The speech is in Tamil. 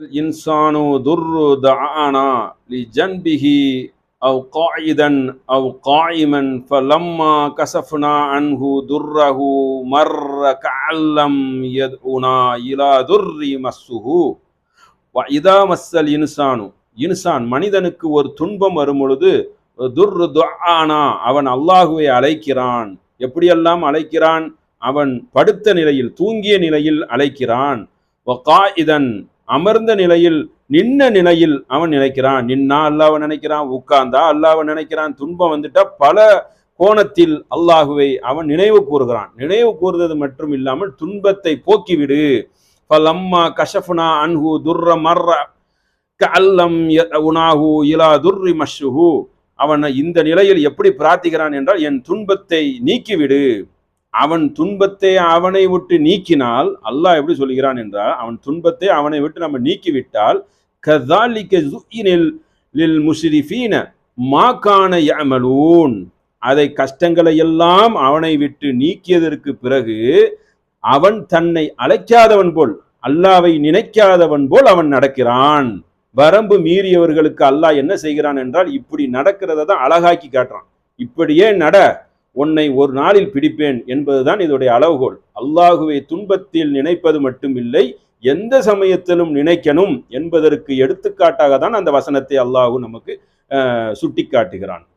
الإنسان ضر دعانا لجنبه أو قاعدا أو قائما فلما كشفنا عنه ضره مر كأن لم يدعنا إلى ضر مسه وإذا مس الإنسان இன்சான் மனிதனுக்கு ஒரு துன்பம் வரும் பொழுது துர் துஆனா அவன் அல்லாஹுவை அழைக்கிறான் எப்படியெல்லாம் அழைக்கிறான் அவன் படுத்த நிலையில் தூங்கிய நிலையில் அழைக்கிறான் வகாயிதன் அமர்ந்த நிலையில் நின்ன நிலையில் அவன் நினைக்கிறான். நின்னா அல்லாவை நினைக்கிறான் உட்கார்ந்தா அல்லாவை நினைக்கிறான். துன்பம் வந்துட்டா பல கோணத்தில் அல்லாஹுவை அவன் நினைவு கூறுகிறான். நினைவு கூறுறது மட்டும் இல்லாமல் துன்பத்தை போக்கிவிடு. பலம்மா கஷஃப்னா அன்ஹு துர்ர மர்ர அல்லம் உனாஹு இலா துர்ரி மஷ்ஹு. அவன் இந்த நிலையில் எப்படி பிரார்த்திக்கிறான் என்றால் என் துன்பத்தை நீக்கிவிடு. அவன் துன்பத்தை அவனை விட்டு நீக்கினால் அல்லாஹ் எப்படி சொல்கிறான் என்றால் அவன் துன்பத்தை அவனை விட்டு நம்ம நீக்கிவிட்டால் கதாலிக்க ஜுயினில் லில் முஸ்ரிஃபீன மாக்கான யமலூன் அதை கஷ்டங்களை எல்லாம் அவனை விட்டு நீக்கியதற்கு பிறகு அவன் தன்னை அழைக்காதவன் போல் அல்லாவை நினைக்காதவன் போல் அவன் நடக்கிறான். வரம்பு மீறியவர்களுக்கு அல்லாஹ் என்ன செய்கிறான் என்றால் இப்படி நடக்கிறத தான் அழகாக்கி காட்டுறான். இப்படியே நட உன்னை ஒரு நாளில் பிடிப்பேன் என்பதுதான் இதோடைய அளவுகோல். அல்லாஹுவை துன்பத்தில் நினைப்பது மட்டுமில்லை எந்த சமயத்திலும் நினைக்கணும் என்பதற்கு எடுத்துக்காட்டாக தான் அந்த வசனத்தை அல்லாஹு நமக்கு சுட்டி காட்டுகிறான்